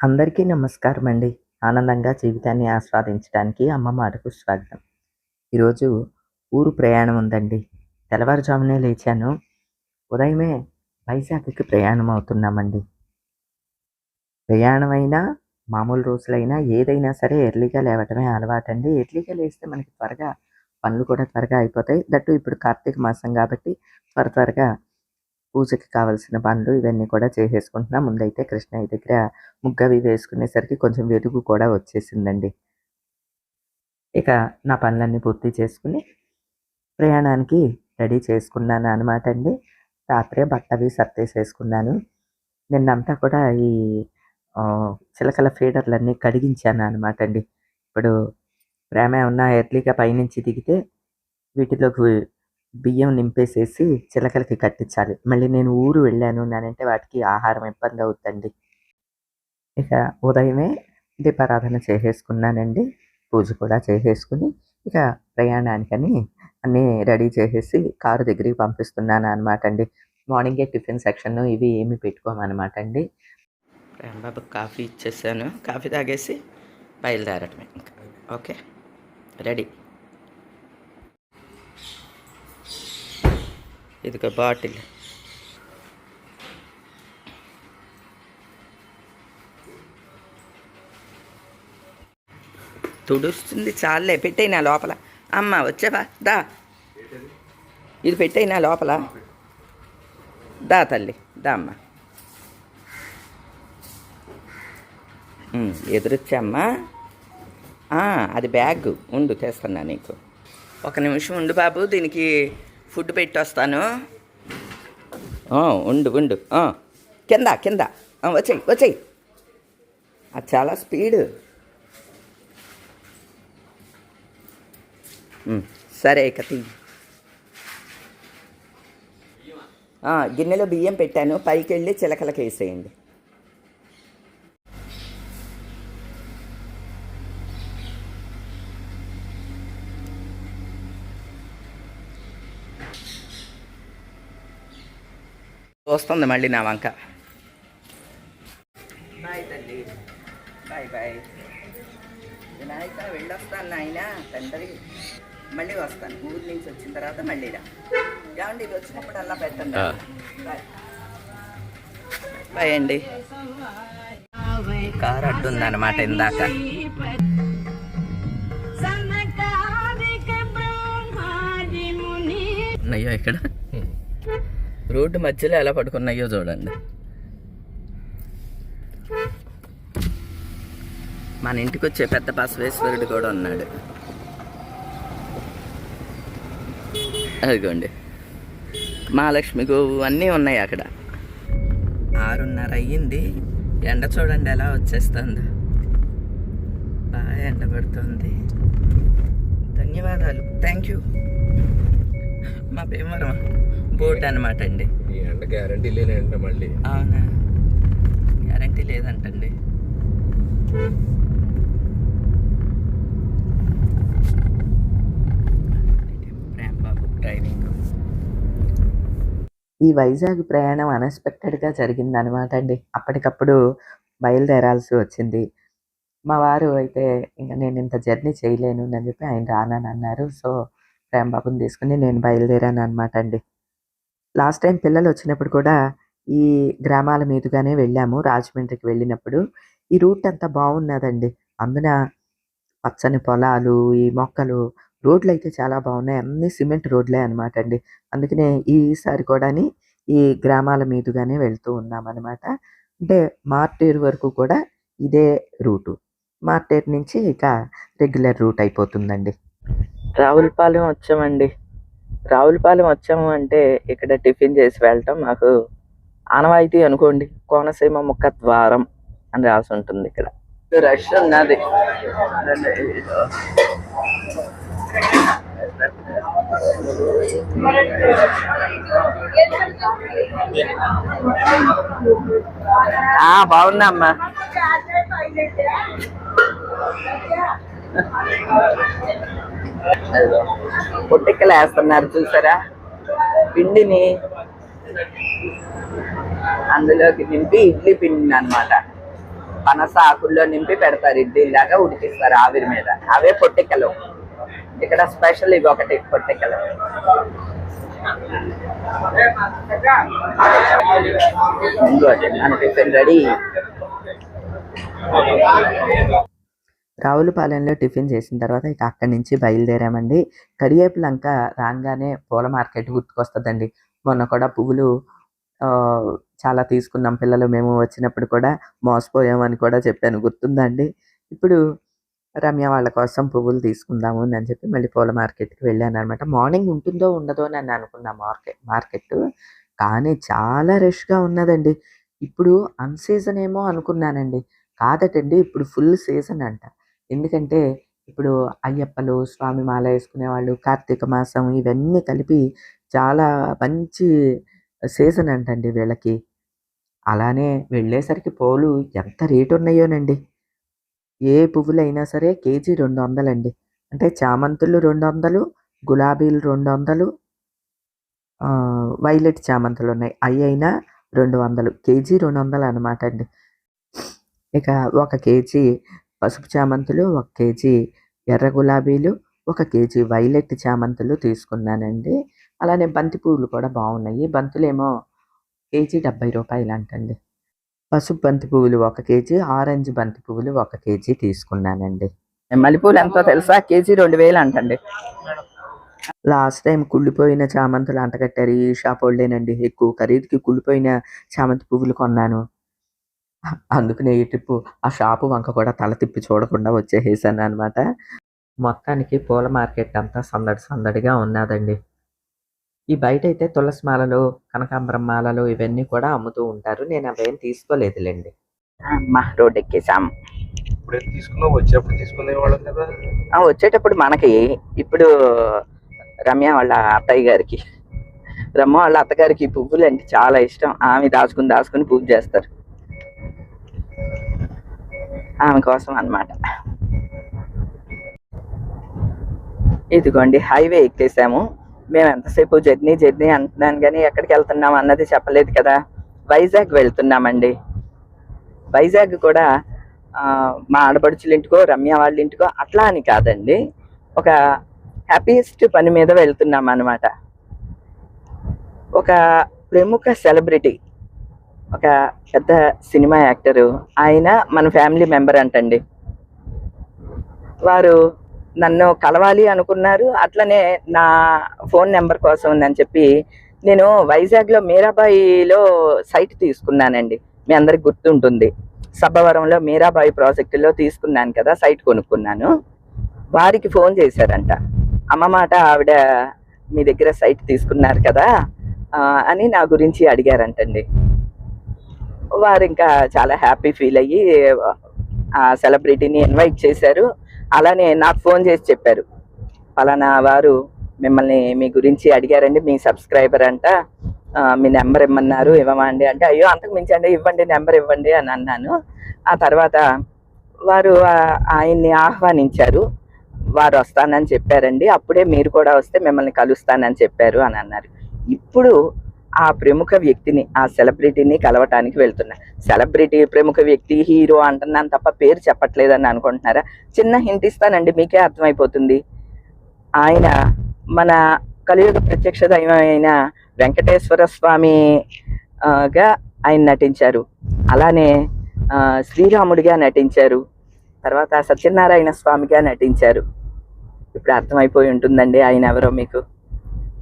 అందరికీ నమస్కారం అండి ఆనందంగా జీవితాన్ని ఆస్వాదించడానికి అమ్మ మాటకు స్వాగతం. ఈరోజు ఊరు ప్రయాణం ఉందండి. తెల్లవారుజామునే లేచాను. ఉదయమే వైజాగ్కి ప్రయాణం అవుతున్నామండి. ప్రయాణమైనా మామూలు రోజులైనా ఏదైనా సరే ఎర్లీగా లేవటమే అలవాటండి. ఎర్లీగా లేస్తే మనకి త్వరగా పనులు కూడా త్వరగా అయిపోతాయి. దట్టు ఇప్పుడు కార్తీక మాసం కాబట్టి త్వర త్వరగా పూజకి కావాల్సిన పనులు ఇవన్నీ కూడా చేసేసుకుంటున్నా. ముందైతే కృష్ణయ్య దగ్గర ముగ్గవి వేసుకునేసరికి కొంచెం వెలుగు కూడా వచ్చేసిందండి. ఇక నా పనులన్నీ పూర్తి చేసుకుని ప్రయాణానికి రెడీ చేసుకున్నాను అనమాట అండి. రాత్రే బట్టవి సర్దేసేసుకున్నాను. నిన్నంతా కూడా ఈ చిలకల ఫీడర్లన్నీ కడిగించాను అనమాట అండి. ఇప్పుడు ప్రేమ ఉన్న ఎర్లీగా పైనుంచి దిగితే వీటిలోకి బియ్యం నింపేసేసి చిలకలకి కట్టించాలి. మళ్ళీ నేను ఊరు వెళ్ళాను అంటే వాటికి ఆహారం ఇబ్బంది అవుతుందండి ఇక ఉదయమే దీపారాధన చేసేసుకున్నానండి. పూజ కూడా చేసేసుకుని ఇక ప్రయాణానికని అన్నీ రెడీ చేసేసి కారు దగ్గరికి పంపిస్తున్నాను అనమాట అండి. మార్నింగే టిఫిన్ సెక్షన్ ఇవి ఏమి పెట్టుకోమన్నమాట అండి రాంబాబు కాఫీ ఇచ్చేసాను. కాఫీ తాగేసి బయలుదేరటమే ఇంకా. ఓకే? రెడీ. ఇదిగో బాటిల్. తుడుస్తుంది చాలే పెట్టేయి నా లోపల. అమ్మ వచ్చావా? దా. ఇది పెట్టేయి నా లోపల. దా తల్లి దా అమ్మ. ఉమ్, ఎదురొచ్చమ్మా అది బ్యాగ్. ఉండు తెస్తున్నా నీకు. ఒక నిమిషం ఉండు బాబు దీనికి ఫుడ్ పెట్టి వస్తాను ఆ, ఉండు ఉండు. కింద కింద. వచ్చేయి వచ్చేయి. అది చాలా స్పీడ్. సరే ఇక తీ. ఆ, గిన్నెలో బియ్యం పెట్టాను. పైకి వెళ్ళి చిలకలకి వేసేయండి వస్తుంది మళ్ళీ నా వంక. బాయ్ తల్లి. Bye bye. వినాయక వెళ్ళొస్తాను నాయన తండ్రి. మళ్ళీ వస్తాను. ఊరి నుంచి వచ్చిన తర్వాత మళ్ళీ రా. ఏమండి ఇది వచ్చినప్పుడు అలా పెట్టండి బాయ్. బాయ్ అండి. కారు అడ్డుందన్నమాట ఇందాక. ఉన్నాయో ఇక్కడ? రోడ్డు మధ్యలో ఎలా పడుకున్నాయో చూడండి. మన ఇంటికి వచ్చే పెద్ద బసవేశ్వరుడు కూడా ఉన్నాడు. అదిగోండి. మహాలక్ష్మి గోవు అన్నీ ఉన్నాయి అక్కడ. ఆరున్నర అయ్యింది. ఎండ చూడండి ఎలా వచ్చేస్తుంది. బాగా ఎండ పడుతుంది. ధన్యవాదాలు. థ్యాంక్ యూ మా భీమవరం. బోట్ అనమాట అండి. ఎండ గ్యారంటీ లేనంటే మళ్ళీ. అవునా? గ్యారంటీ లేదంటండి. డ్రైవింగ్. ఈ వైజాగ్ ప్రయాణం అన్ఎక్స్పెక్టెడ్గా జరిగింది అనమాట అండి. అప్పటికప్పుడు బయలుదేరాల్సి వచ్చింది. మా వారు అయితే ఇంకా నేను ఇంత జర్నీ చేయలేను అని చెప్పి ఆయన రానని అన్నారు. సో ప్రేమ్ బాబుని తీసుకుని నేను బయలుదేరాను అనమాట అండి. లాస్ట్ టైం పిల్లలు వచ్చినప్పుడు కూడా ఈ గ్రామాల మీదుగానే వెళ్ళాము రాజమండ్రికి వెళ్ళినప్పుడు. ఈ రూట్ అంతా బాగున్నదండి. అందున పచ్చని పొలాలు ఈ మొక్కలు రోడ్లు అయితే చాలా బాగున్నాయి. అన్ని సిమెంట్ రోడ్లే అనమాట అండి. అందుకనే ఈసారి కూడా ఈ గ్రామాల మీదుగానే వెళ్తూ ఉన్నాం అంటే మార్టేరు వరకు కూడా ఇదే రూటు. మార్టేరు నుంచి ఇక రెగ్యులర్ రూట్ అయిపోతుందండి. రావులపాలెం వచ్చామండి. రావులపాలెం వచ్చాము అంటే ఇక్కడ టిఫిన్ చేసి వెళ్ళటం మాకు ఆనవాయితీ అనుకోండి. కోనసీమ ముఖ ద్వారం అని రాసి ఉంటుంది ఇక్కడ. రష్ ఉన్నది ఆ, పొట్టిక్కలు వేస్తున్నారు చూసారా? పిండిని అందులోకి నింపి ఇడ్లీ పిండిని అనమాట పనస ఆకుల్లో నింపి పెడతారు ఇడ్లీలాగా ఉడికిస్తారు ఆవిరి మీద. అవే పొట్టికలు ఇక్కడ స్పెషల్ ఇవి ఒకటి పొట్టికలు మన టిఫిన్ రెడీ. రావులపాలెంలో టిఫిన్ చేసిన తర్వాత ఇక అక్కడి నుంచి బయలుదేరామండి. కడియేపు లంక రాగానే పూల మార్కెట్ గుర్తుకొస్తుందండి. మొన్న కూడా పువ్వులు చాలా తీసుకున్నాం. పిల్లలు మేము వచ్చినప్పుడు కూడా మోసపోయామని కూడా చెప్పాను. గుర్తుందండి? ఇప్పుడు రమ్య వాళ్ళ కోసం పువ్వులు తీసుకుందాము అని చెప్పి మళ్ళీ పూల మార్కెట్కి వెళ్ళాను అనమాట మార్నింగ్ ఉంటుందో ఉండదో అని నేను అనుకున్నా మార్కెట్ మార్కెట్. కానీ చాలా రష్గా ఉన్నదండి. ఇప్పుడు అన్సీజన్ ఏమో అనుకున్నానండి. కాదటండి ఇప్పుడు ఫుల్ సీజన్ అంట. ఎందుకంటే ఇప్పుడు అయ్యప్పలు స్వామి మాల వేసుకునే వాళ్ళు కార్తీక మాసం ఇవన్నీ కలిపి చాలా మంచి సీజన్ అంటండి వీళ్ళకి. అలానే వెళ్ళేసరికి పూలు ఎంత రేటు ఉన్నాయోనండి. ఏ పువ్వులైనా సరే కేజీ రెండు వందలండి అంటే చామంతులు రెండు వందలు గులాబీలు రెండు వందలు వైలెట్ చామంతులు ఉన్నాయి. అవి అయినా రెండు వందలు కేజీ రెండు వందలు అనమాట అండి ఇక ఒక కేజీ పసుపు చామంతులు ఒక కేజీ ఎర్ర గులాబీలు ఒక కేజీ వైలెట్ చామంతులు తీసుకున్నానండి. అలానే బంతి పువ్వులు కూడా బాగున్నాయి. బంతులేమో కేజీ డెబ్బై రూపాయలు అంటండి పసుపు బంతి పువ్వులు ఒక కేజీ ఆరెంజ్ బంతి పువ్వులు ఒక కేజీ తీసుకున్నానండి. మల్లెపూలు ఎంతో తెలుసా? కేజీ రెండు వేలు అంటండి లాస్ట్ టైం కుళ్ళిపోయిన చామంతులు అంటకట్టారు ఈ షాప్ వాళ్ళేనండి. ఎక్కువ ఖరీదుకి కుళ్ళిపోయిన చామంతి పువ్వులు కొన్నాను. అందుకనే ఈ ట్రిప్ ఆ షాపు వంక కూడా తల తిప్పి చూడకుండా వచ్చేసేసాను అనమాట మొత్తానికి పూల మార్కెట్ అంతా సందడి సందడిగా ఉన్నదండి. ఈ బయట అయితే తులసి మాలలు కనకాంబరం మాలలు ఇవన్నీ కూడా అమ్ముతూ ఉంటారు. నేను అవేం తీసుకోలేదులేండి. అమ్మా రోడ్ ఎక్కేసాం ఇప్పుడే తీసుకున్నావు వచ్చేప్పుడు తీసుకునే వాళ్ళం కదా. ఆ, వచ్చేటప్పుడు మనకి ఇప్పుడు రమ్య వాళ్ళ అత్తయ్య గారికి రమ్మ వాళ్ళ అత్తగారికి ఈ పువ్వులు అంటే చాలా ఇష్టం. ఆమె దాచుకుని దాచుకుని పూజ చేస్తారు. ఆమె కోసం అన్నమాట. ఇదిగోండి హైవే ఎక్కేసాము. మేము ఎంతసేపు జర్నీ జర్నీ అంటున్నాను కానీ ఎక్కడికి వెళ్తున్నాం అన్నది చెప్పలేదు కదా. వైజాగ్ వెళ్తున్నామండి. వైజాగ్ కూడా మా ఆడపడుచుల ఇంటికో రమ్య వాళ్ళ ఇంటికో అట్లా అని కాదండి. ఒక హ్యాపీయెస్ట్ పని మీద వెళ్తున్నాం అనమాట ఒక ప్రముఖ సెలబ్రిటీ ఒక పెద్ద సినిమా యాక్టరు. ఆయన మన ఫ్యామిలీ మెంబర్ అంటండి. వారు నన్ను కలవాలి అనుకున్నారు. అట్లనే నా ఫోన్ నెంబర్ కోసం ఉందని చెప్పి నేను వైజాగ్లో మీరాబాయిలో సైట్ తీసుకున్నానండి. మీ అందరికి గుర్తుంటుంది. సబ్బవరంలో మీరాబాయి ప్రాజెక్టులో తీసుకున్నాను కదా సైట్ కొనుక్కున్నాను. వారికి ఫోన్ చేశారంట. అమ్మ మాట ఆవిడ మీ దగ్గర సైట్ తీసుకున్నారు కదా అని నా గురించి అడిగారంటండి. వారు ఇంకా చాలా హ్యాపీ ఫీల్ అయ్యి ఆ సెలబ్రిటీని ఇన్వైట్ చేశారు. అలానే నాకు ఫోన్ చేసి చెప్పారు. పలానా వారు మిమ్మల్ని మీ గురించి అడిగారండి మీ సబ్స్క్రైబర్ అంట మీ నెంబర్ ఇమ్మన్నారు ఇవ్వమండి అంటే అయ్యో అంతకు మించి అండి ఇవ్వండి నెంబర్ ఇవ్వండి అని అన్నాను. ఆ తర్వాత వారు ఆయన్ని ఆహ్వానించారు. వారు వస్తానని చెప్పారండి అప్పుడే మీరు కూడా వస్తే మిమ్మల్ని కలుస్తానని చెప్పారు అని అన్నారు. ఇప్పుడు ఆ ప్రముఖ వ్యక్తిని ఆ సెలబ్రిటీని కలవటానికి వెళ్తున్నా. సెలబ్రిటీ ప్రముఖ వ్యక్తి హీరో అంటున్నాను తప్ప పేరు చెప్పట్లేదని అనుకుంటున్నారా? చిన్న హింట్ ఇస్తానండి మీకే అర్థమైపోతుంది. ఆయన మన కలియుగ ప్రత్యక్ష దైవమైన వెంకటేశ్వర స్వామిగా ఆయన నటించారు. అలానే శ్రీరాముడిగా నటించారు. తర్వాత సత్యనారాయణ స్వామిగా నటించారు. ఇప్పుడు అర్థమైపోయి ఉంటుందండి ఆయన ఎవరో మీకు.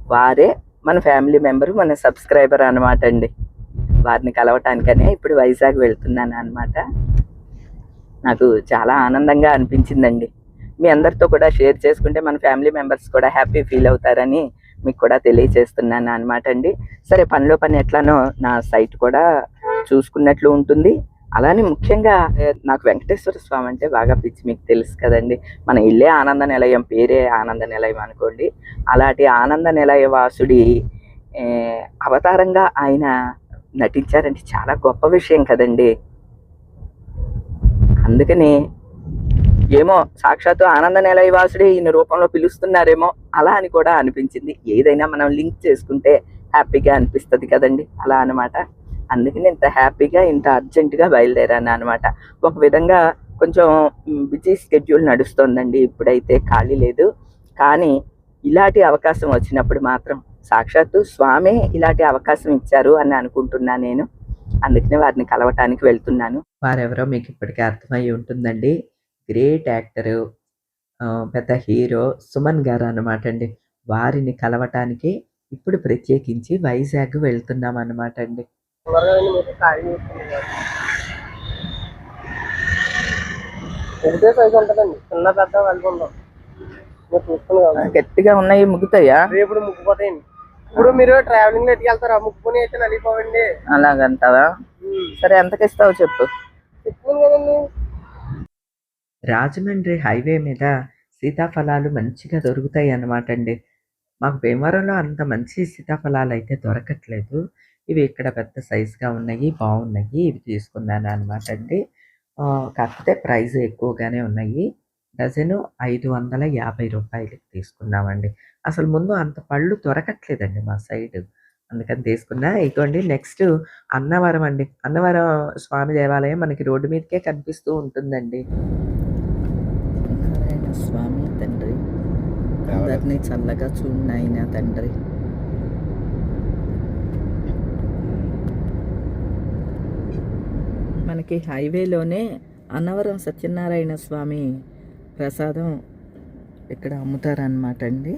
వారే మన ఫ్యామిలీ మెంబర్ మన సబ్స్క్రైబర్ అనమాట అండి. వారిని కలవటానికనే ఇప్పుడు వైజాగ్ వెళ్తున్నాను అనమాట నాకు చాలా ఆనందంగా అనిపించిందండి. మీ అందరితో కూడా షేర్ చేసుకుంటే మన ఫ్యామిలీ మెంబర్స్ కూడా హ్యాపీ ఫీల్ అవుతారని మీకు కూడా తెలియచేస్తున్నాను అనమాట అండి. సరే పనిలో పని ఎట్లానో నా సైట్ కూడా చూసుకున్నట్లు ఉంటుంది. అలానే ముఖ్యంగా నాకు వెంకటేశ్వర స్వామి అంటే బాగా పిచ్చి మీకు తెలుసు కదండి. మన ఇల్లే ఆనంద నిలయం పేరే ఆనంద నిలయం అనుకోండి. అలాంటి ఆనంద నిలయ వాసుడి అవతారంగా ఆయన నటించారంటే చాలా గొప్ప విషయం కదండి. అందుకని ఏమో సాక్షాత్తు ఆనంద నిలయవాసుడే ఈయన రూపంలో పిలుస్తున్నారేమో అలా అని కూడా అనిపించింది. ఏదైనా మనం లింక్ చేసుకుంటే హ్యాపీగా అనిపిస్తుంది కదండి. అలా అనమాట అందుకని ఇంత హ్యాపీగా ఇంత అర్జెంటుగా బయలుదేరాను అనమాట ఒక విధంగా కొంచెం బిజీ స్కెడ్యూల్ నడుస్తోందండి. ఇప్పుడైతే ఖాళీ లేదు. కానీ ఇలాంటి అవకాశం వచ్చినప్పుడు మాత్రం సాక్షాత్తు స్వామే ఇలాంటి అవకాశం ఇచ్చారు అని అనుకుంటున్నా నేను. అందుకనే వారిని కలవటానికి వెళ్తున్నాను. వారెవరో మీకు ఇప్పటికే అర్థమై ఉంటుందండి. గ్రేట్ యాక్టరు పెద్ద హీరో సుమన్ గారు అనమాట అండి. వారిని కలవటానికి ఇప్పుడు ప్రత్యేకించి వైజాగ్ వెళ్తున్నాం అనమాట అండి. ఒకటే సైజు ఉంటుందండి? చిన్న పెద్ద మీరు చూసుకుని గట్టిగా ఉన్నాయి ముగ్గుతాయా రేపు ముగ్గుపోతాయండి. ఇప్పుడు మీరు ట్రావెలింగ్లో ఎట్టుకెళ్తారా ముగ్గుని అయితే నలిగిపోవండి. అలాగంటావా? సరే ఎంతకి ఇస్తావు చెప్పు కదండి. రాజమండ్రి హైవే మీద సీతాఫలాలు మంచిగా దొరుకుతాయి అన్నమాట అండి. మాకు భీమవరంలో అంత మంచి సీతాఫలాలు అయితే దొరకట్లేదు. ఇవి ఇక్కడ పెద్ద సైజుగా ఉన్నాయి బాగున్నాయి. ఇవి తీసుకున్నాను అనమాట అండి. కాకపోతే ప్రైస్ ఎక్కువగానే ఉన్నాయి. డజను ఐదు వందల యాభై రూపాయలకి తీసుకున్నామండి. అసలు ముందు అంత పళ్ళు దొరకట్లేదండి మా సైడ్. అందుకని తీసుకున్నా. ఇదిగోండి నెక్స్ట్ అన్నవరం అండి. అన్నవరం స్వామి దేవాలయం మనకి రోడ్డు మీదకే కనిపిస్తూ ఉంటుందండి. స్వామి తండ్రి. అందరినీ చల్లగా చూడైనా తండ్రి. మనకి హైవేలోనే అన్నవరం సత్యనారాయణ స్వామి ప్రసాదం ఇక్కడ అమ్ముతారనమాట అండి.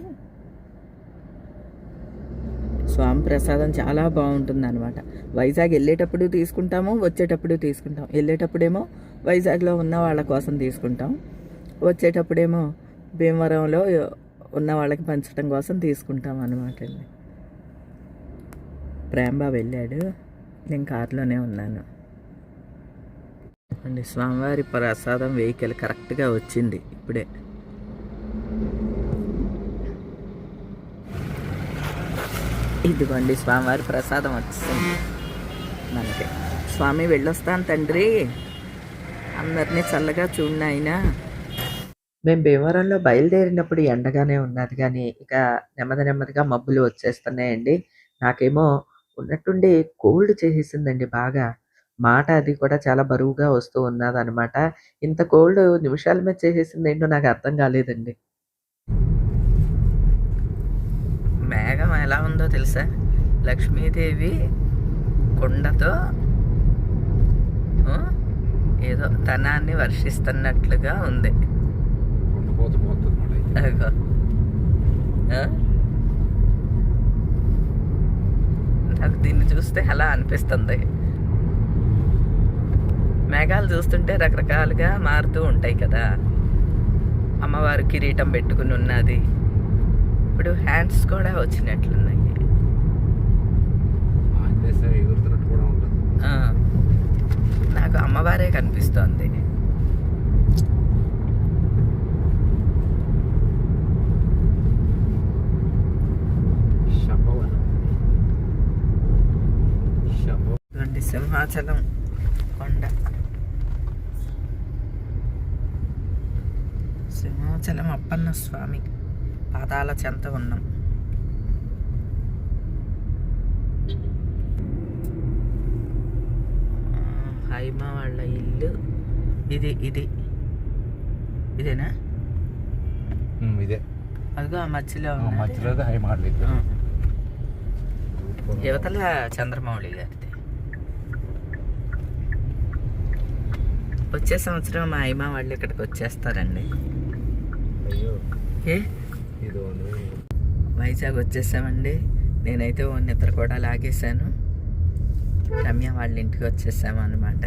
స్వామి ప్రసాదం చాలా బాగుంటుంది అనమాట వైజాగ్ వెళ్ళేటప్పుడు తీసుకుంటాము వచ్చేటప్పుడు తీసుకుంటాం. వెళ్ళేటప్పుడేమో వైజాగ్లో ఉన్న వాళ్ళ కోసం తీసుకుంటాం. వచ్చేటప్పుడేమో భీమవరంలో ఉన్న వాళ్ళకి పంచడం కోసం తీసుకుంటాం అనమాట అండి. ప్రేంబా వెళ్ళాడు. నేను కారులోనే ఉన్నాను. అండి స్వామివారి ప్రసాదం వెహికల్ కరెక్ట్గా వచ్చింది. ఇప్పుడే. ఇదిగోండి స్వామివారి ప్రసాదం వచ్చింది. మనకి. స్వామి వెళ్ళొస్తాను తండ్రి. అందరినీ చల్లగా చూడినాయినా మేము భీమవరంలో బయలుదేరినప్పుడు ఎండగానే ఉన్నది కానీ ఇక నెమ్మది నెమ్మదిగా మబ్బులు వచ్చేస్తున్నాయండి. నాకేమో ఉన్నట్టుండి కోల్డ్ చేసేసిందండి బాగా. మాట అది కూడా చాలా బరువుగా వస్తూ ఉన్నది అనమాట ఇంత కోల్డ్ నిమిషాల మీద చేసేసింది ఏంటో నాకు అర్థం కాలేదండి. మేఘం ఎలా ఉందో తెలుసా? లక్ష్మీదేవి కొండతో ఆ, ఏదో ధనాన్ని వర్షిస్తున్నట్లుగా ఉంది. అదిగో. ఆ? నాకు దీన్ని చూస్తే అలా అనిపిస్తుంది. మేఘాలు చూస్తుంటే రకరకాలుగా మారుతూ ఉంటాయి కదా. అమ్మవారు కిరీటం పెట్టుకుని ఉన్నది. ఇప్పుడు హ్యాండ్స్ కూడా వచ్చినట్లున్నాయి. నాకు అమ్మవారే కనిపిస్తోంది. సింహాచలం కొండ. సింహాచలం అప్పన్న స్వామి పాదాల చెంత ఉన్నాం. హైమ వాళ్ళ ఇల్లు. ఇది ఇది. ఇదేనా? ఇదే. అదిగో ఆ మధ్యలో. మధ్యలో. యువతల చంద్రమౌళి గారిది. వచ్చే సంవత్సరం మా అయ్యమ్మ వాళ్ళు ఇక్కడికి వచ్చేస్తారండి. వైజాగ్ వచ్చేసామండి. నేనైతే ఓ నిద్ర కూడా లాగేశాను. రమ్య వాళ్ళ ఇంటికి వచ్చేసాము అనమాట